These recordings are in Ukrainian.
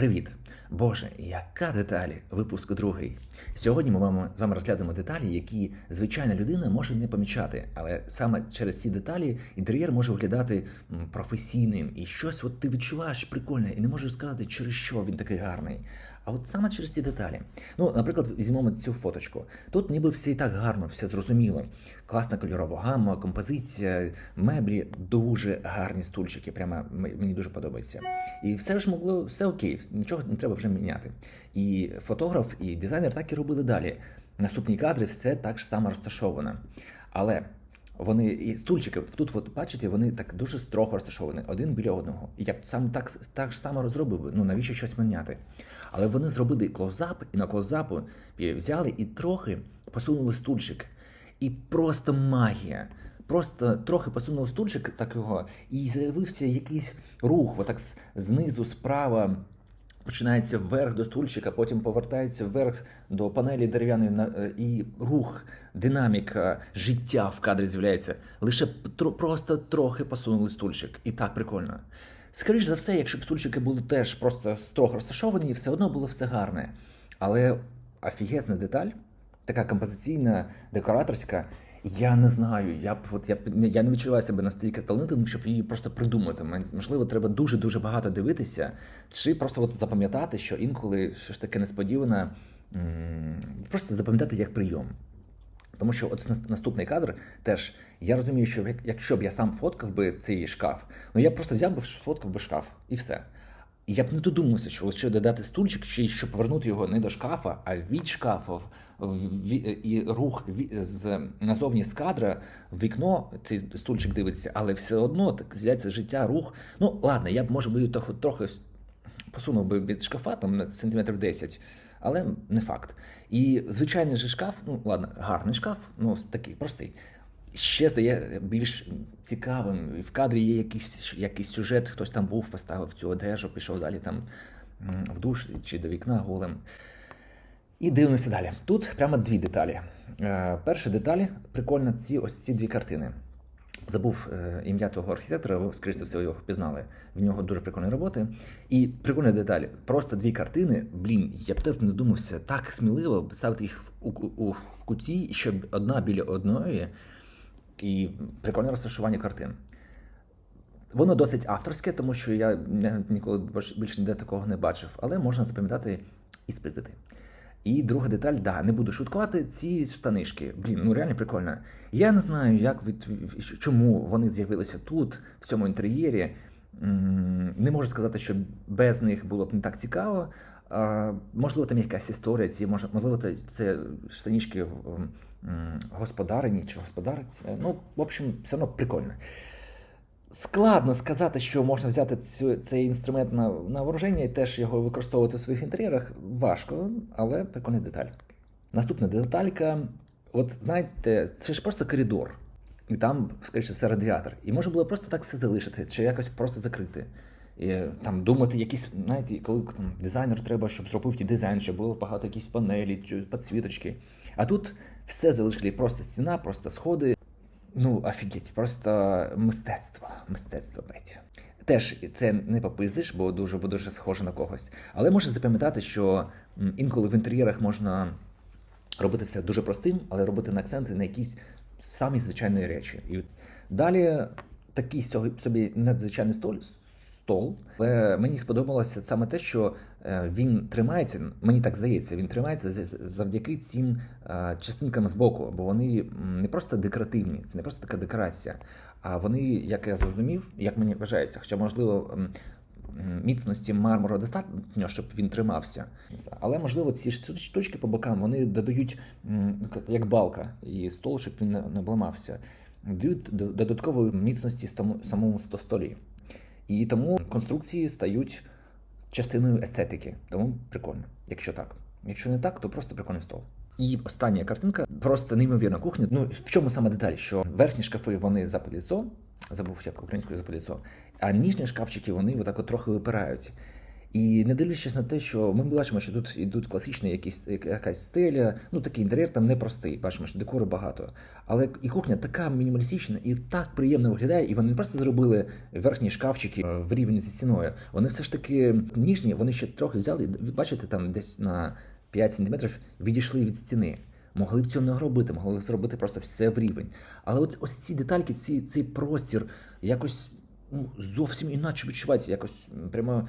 Привіт! Боже, яка деталі! Випуск другий. Сьогодні ми вам- з вами розглянемо деталі, які звичайна людина може не помічати, але саме через ці деталі інтер'єр може виглядати професійним і щось от ти відчуваєш прикольне і не можеш сказати, через що він такий гарний. А от саме через ці деталі. Ну, наприклад, візьмемо цю фоточку. Тут ніби все і так гарно, все зрозуміло. Класна кольорова гамма, композиція, меблі, дуже гарні стульчики. Прямо мені дуже подобається. І все ж могло, все окей, нічого не треба вже міняти. І фотограф, і дизайнер так і робили далі. Наступні кадри все так ж само розташовано. Але вони і стульчики тут, от бачите, вони так дуже строго розташовані, один біля одного. І я б сам так, так ж само розробив би. Ну навіщо щось міняти? Але вони зробили клоузап, і на клоузапу взяли і трохи посунули стульчик. І просто магія. Просто трохи посунув стульчик такого, і з'явився якийсь рух, отак знизу, справа. Починається вверх до стульчика, потім повертається вверх до панелі дерев'яної е, і рух, динаміка, життя в кадрі з'являється. Лише просто трохи посунули стульчик. І так прикольно. Скоріш за все, якщо б стульчики були теж просто трохи розташовані, все одно було все гарне. Але офігезна деталь, така композиційна, декораторська. Я не знаю, я б от я я не відчуваю себе настільки талановитим, щоб її просто придумати. Можливо, треба дуже дуже багато дивитися, чи просто от запам'ятати, що інколи ж таке несподіване, просто запам'ятати як прийом. Тому що от на- наступний кадр теж я розумію, що як- якщо б я сам фоткав би цей шкаф, ну я просто взяв би сфоткав би шкаф і все. Я б не додумався, що ще додати стульчик, чи щоб повернути його не до шкафа, а від шкафа в, в- і рух ві- з назовні з кадра в вікно цей стульчик дивиться, але все одно так з'являється життя, рух. Ну ладно, я б може би трохи, трохи посунув би від шкафа там на сантиметрів 10, але не факт. І звичайний же шкаф, ну ладно, гарний шкаф, ну такий простий. Ще здає більш цікавим. В кадрі є якийсь, якийсь сюжет, хтось там був, поставив цю одежу, пішов далі там в душ чи до вікна голим. І дивимося далі. Тут прямо дві деталі. Е, перша деталь прикольна ці ось ці дві картини. Забув е, ім'я того архітектора, ви, скоріше за все, його впізнали. В нього дуже прикольні роботи. І прикольна деталь. Просто дві картини. Блін, я б теж не думався так сміливо ставити їх в, у, у, в куті, щоб одна біля одної, і прикольне розташування картин. Воно досить авторське, тому що я ніколи більше ніде такого не бачив, але можна запам'ятати і спиздити. І друга деталь, да, не буду шуткувати, ці штанишки. Блін, ну реально прикольно. Я не знаю, як від чому вони з'явилися тут, в цьому інтер'єрі. Не можу сказати, що без них було б не так цікаво. Можливо, там якась історія, ці можливо, це- штанішки господарині чи господарці. Ну, в общем, все одно прикольно. Складно сказати, що можна взяти цю, цей інструмент на, на вооруження і теж його використовувати в своїх інтер'єрах. Важко, але прикольна деталь. Наступна деталька. От знаєте, це ж просто коридор. І там, скоріше, це радіатор. І можна було просто так все залишити, чи якось просто закрити. І, там думати якісь, знаєте, коли там, дизайнер треба, щоб зробив ті дизайн, щоб було багато якісь панелі, підсвіточки. А тут все залишили, просто стіна, просто сходи. Ну, офігеть, просто мистецтво. Мистецтво, блядь. Теж це не попиздиш, бо дуже, бо дуже схоже на когось. Але можна запам'ятати, що інколи в інтер'єрах можна робити все дуже простим, але робити на акценти на якісь самі звичайні речі. І далі такий собі надзвичайний столь. Стол, але мені сподобалося саме те, що е, він тримається. Мені так здається, він тримається завдяки цим е, частинкам з боку, бо вони не просто декоративні, це не просто така декорація, а вони, як я зрозумів, як мені вважається, хоча можливо. Міцності мармуру достатньо, щоб він тримався. Але можливо ці штучки по бокам вони додають як- балка і стол, щоб він не обламався. Дають додаткової міцності самому столі. І тому конструкції стають частиною естетики. Тому прикольно, якщо так. Якщо не так, то просто прикольний стол. І остання картинка просто неймовірна кухня. Ну в чому саме деталь? Що верхні шкафи вони за поліцо, забув як українською за поліцо, а ніжні шкафчики вони отак от трохи випирають. І не дивлячись на те, що ми бачимо, що тут ідуть класичні якісь якась стеля, ну такий інтер'єр там непростий. Бачимо, що декору багато. Але і кухня така мінімалістична і так приємно виглядає, і вони не просто зробили верхні шкафчики е, в рівні зі стіною. Вони все ж таки ніжні, вони ще трохи взяли. Бачите, там десь на 5 сантиметрів відійшли від стіни. Могли б цього не робити, могли зробити просто все в рівень. Але от ось ці детальки, ці, цей простір якось ну, зовсім іначе відчувається, якось прямо.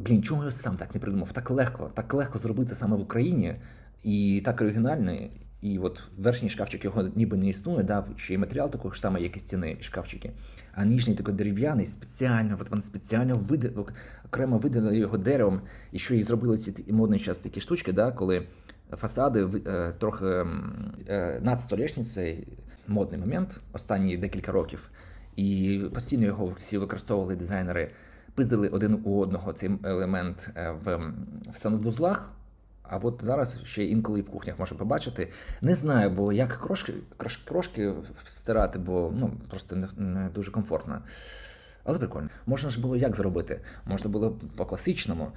Блін, чому я сам так не придумав? Так легко, так легко зробити саме в Україні і так оригінально. І от верхній шкафчик його ніби не існує, да, ще й матеріал такий ж самий, як і стіни шкафчики. А нижній такий дерев'яний, спеціально, от вони спеціально види, окремо видали його деревом, і що і зробили ці модний час такі штучки, да, коли фасади е, трохи е, над столешницею, модний момент останні декілька років. І постійно його всі використовували дизайнери, пиздили один у одного цей елемент е, в, в санвузлах. А от зараз ще інколи в кухнях можна побачити. Не знаю, бо як крошки, крош, крошки стирати, бо ну, просто не, не дуже комфортно. Але прикольно. Можна ж було як зробити? Можна було по-класичному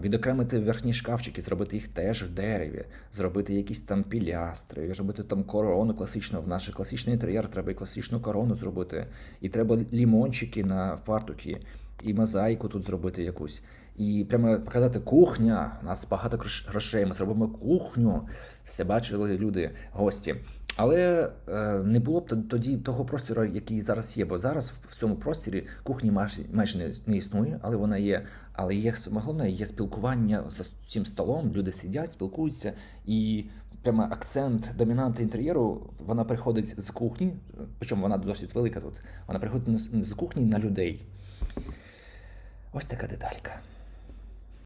відокремити верхні шкафчики, зробити їх теж в дереві, зробити якісь там пілястри, зробити там корону класичну. В наш класичний інтер'єр треба і класичну корону зробити. І треба лімончики на фартуки, і мозаїку тут зробити якусь. І прямо показати кухня. У нас багато грошей. Ми зробимо кухню. Все бачили люди, гості. Але е, не було б тоді того простору, який зараз є. Бо зараз в- цьому просторі кухні майже, не, існує, але вона є. Але є головне, є спілкування за цим столом. Люди сидять, спілкуються, і прямо акцент домінанти інтер'єру вона приходить з кухні, причому вона досить велика тут. Вона приходить з кухні на людей. Ось така деталька.